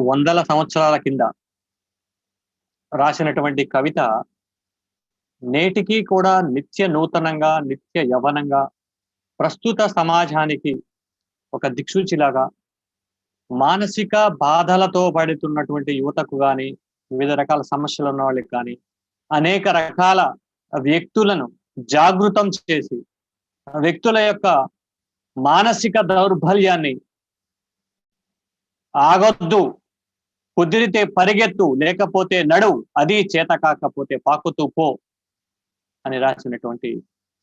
వందల సంవత్సరాల కింద రాసినటువంటి కవిత నేటికి కూడా నిత్య నూతనంగా నిత్య యవనంగా ప్రస్తుత సమాజానికి ఒక దిక్సూచిలాగా మానసిక బాధలతో పడుతున్నటువంటి యువతకు కానీ వివిధ రకాల సమస్యలు ఉన్న వాళ్ళకి కానీ అనేక రకాల వ్యక్తులను జాగృతం చేసి వ్యక్తుల యొక్క మానసిక దౌర్బల్యాన్ని ఆగొద్దు. కుదిరితే పరిగెత్తు లేకపోతే నడు అది చేత కాకపోతే పాకుతూ పో అని రాసినటువంటి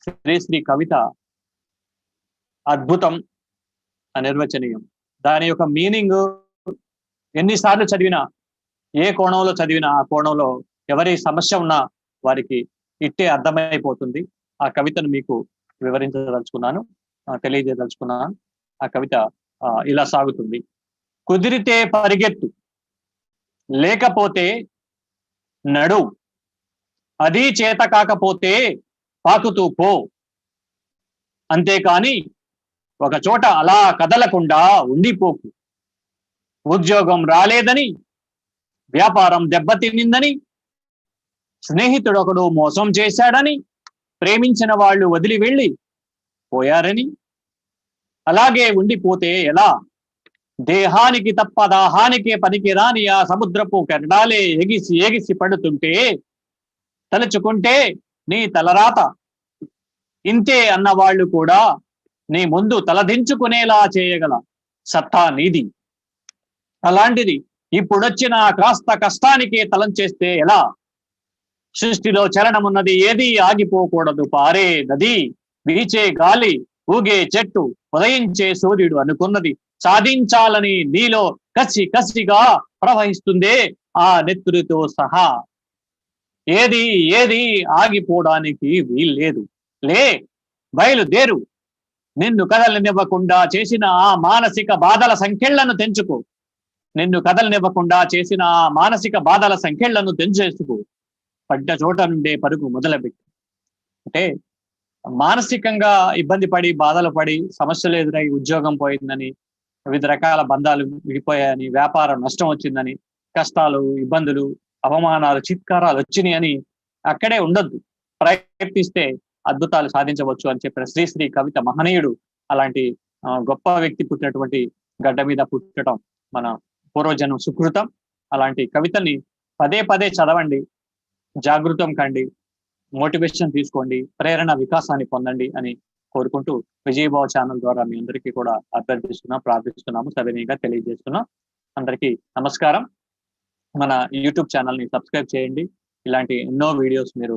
శ్రీశ్రీ కవిత అద్భుతం నిర్వచనీయం. దాని యొక్క మీనింగ్ ఎన్నిసార్లు చదివినా ఏ కోణంలో చదివినా ఆ కోణంలో ఎవరి సమస్య ఉన్నా వారికి ఇట్టే అర్థమైపోతుంది. ఆ కవితను మీకు వివరించదలుచుకున్నాను తెలియజేయదలుచుకున్నాను. ఆ కవిత ఇలా సాగుతుంది. కుదిరితే పరిగెత్తు. లేకపోతే నడు. అది చేత కాకపోతే పాకుతూ పో. అంతేకాని ఒక చోట అలా కదలకుండా ఉండిపోకు. ఉద్యోగం రాలేదని వ్యాపారం దెబ్బతినిందని స్నేహితుడు ఒకడు మోసం చేశాడని ప్రేమించిన వాళ్ళు వదిలి వెళ్ళి పోయారని. అలాగే ఉండిపోతే ఎలా? దేహానికి తప్ప దాహానికే పనికి రాని ఆ సముద్రపు కెరడాలే ఎగిసి ఎగిసి పడుతుంటే తలుచుకుంటే నీ తలరాత. ఇంతే అన్నవాళ్ళు కూడా నీ ముందు తలదించుకునేలా చేయగల సత్తా నీది. అలాంటిది ఇప్పుడొచ్చిన కాస్త కష్టానికే తలంచేస్తే ఎలా? సృష్టిలో చలనమున్నది ఏది ఆగిపోకూడదు పారే నది. వీచే గాలి ఊగే చెట్టు ఉదయించే సూర్యుడు అనుకున్నది. సాధించాలని నీలో కసి కసిగా ప్రవహిస్తుంది ఆ నెత్తురితో సహా. ఏది ఏది ఆగిపోవడానికి వీల్లేదు. లే బయలుదేరు. నిన్ను కదలనివ్వకుండా చేసిన ఆ మానసిక బాధల సంఖ్యలను తెంచుకో. నిన్ను కదలనివ్వకుండా చేసిన ఆ మానసిక బాధల సంఖ్యలను తెంచేసుకో. పడ్డ చోట నుండే పరుగు మొదలుపెట్టి. అంటే మానసికంగా ఇబ్బంది పడి బాధలు పడి సమస్యలు ఎదురై ఉద్యోగం పోయిందని వివిధ రకాల బంధాలు విడిపోయాయని వ్యాపారం నష్టం వచ్చిందని కష్టాలు ఇబ్బందులు అవమానాలు చిత్కారాలు వచ్చినాయి అని అక్కడే ఉండద్దు. ప్రయత్నిస్తే అద్భుతాలు సాధించవచ్చు అని చెప్పిన శ్రీశ్రీ కవిత మహనీయుడు అలాంటి గొప్ప వ్యక్తి పుట్టినటువంటి గడ్డ మీద పుట్టడం మన పూర్వజన్మ సుకృతం. అలాంటి కవితని పదే పదే చదవండి జాగృతం కండి మోటివేషన్ తీసుకోండి ప్రేరణ వికాసాన్ని పొందండి అని కోరుకుంటూ విజయభావ ఛానల్ ద్వారా మీ అందరికీ కూడా అభ్యర్థిస్తున్నాం ప్రార్థిస్తున్నాము సవినీయంగా తెలియజేస్తున్నాం. అందరికీ నమస్కారం. మన యూట్యూబ్ ఛానల్ని సబ్స్క్రైబ్ చేయండి. ఇలాంటి ఎన్నో వీడియోస్ మీరు